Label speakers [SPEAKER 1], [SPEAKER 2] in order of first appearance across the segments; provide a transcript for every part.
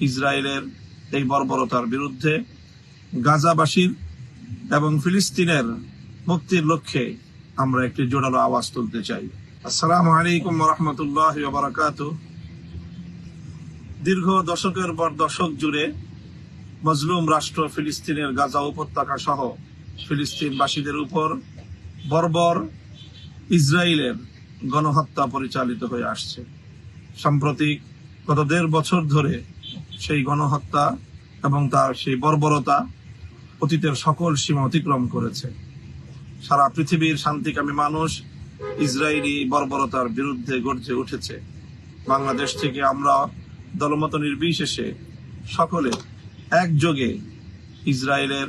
[SPEAKER 1] ইসরায়েলের এই বর্বরতার বিরুদ্ধে গাজাবাসীর এবং ফিলিস্তিনের মুক্তির লক্ষ্যে আমরা একটি জোরালো আওয়াজ তুলতে চাই। আসসালামু আলাইকুম রহমতুল্লাহ বারাকাত দীর্ঘ দশকের পর দশক জুড়ে মজলুম রাষ্ট্র ফিলিস্তিনের গাজা উপত্যকা সহ ফিলিস্তিনবাসীদের উপর বর্বর ইসরায়েলের গণহত্যা পরিচালিত হয়ে আসছে। সাম্প্রতিক গত দেড় বছর ধরে সেই গণহত্যা এবং তার সেই বর্বরতা অতীতের সকল সীমা অতিক্রম করেছে। সারা পৃথিবীর শান্তিকামী মানুষ ইসরায়েলি বর্বরতার বিরুদ্ধে গর্জে উঠেছে। বাংলাদেশ থেকে আমরা দলমত নির্বিশেষে সকলে একযোগে ইসরায়েলের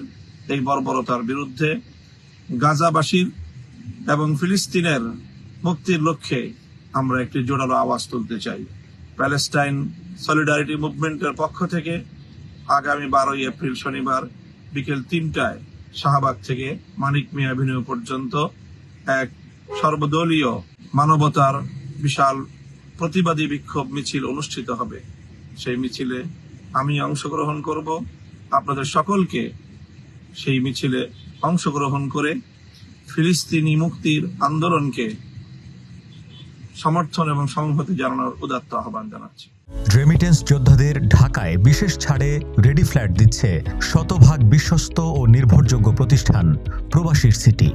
[SPEAKER 1] এই বর্বরতার বিরুদ্ধে গাজাবাসীর এবং ফিলিস্তিনের মুক্তির লক্ষ্যে আমরা একটি জোরালো আওয়াজ তুলতে চাই। প্যালেস্টাইন সলিডারিটি মুভমেন্টের পক্ষ থেকে আগামী বারোই এপ্রিল শনিবার বিকেল তিনটায় শাহবাগ থেকে মানিক মিয়া অ্যাভিনিউ পর্যন্ত এক সর্বদলীয় মানবতার বিশাল প্রতিবাদী বিক্ষোভ মিছিল অনুষ্ঠিত হবে। সেই মিছিলে আমি অংশগ্রহণ করব। আপনাদের সকলকে সেই মিছিলে অংশগ্রহণ করে ফিলিস্তিনি মুক্তির আন্দোলনকে সমর্থন এবং সংহতি জানানোর উদাত্ত আহ্বান জানাচ্ছি।
[SPEAKER 2] রেমিটেন্স যোদ্ধাদের ঢাকায় বিশেষ ছাড়ে রেডি ফ্ল্যাট দিচ্ছে শতভাগ বিশ্বস্ত ও নির্ভরযোগ্য প্রতিষ্ঠান প্রবাসীর সিটি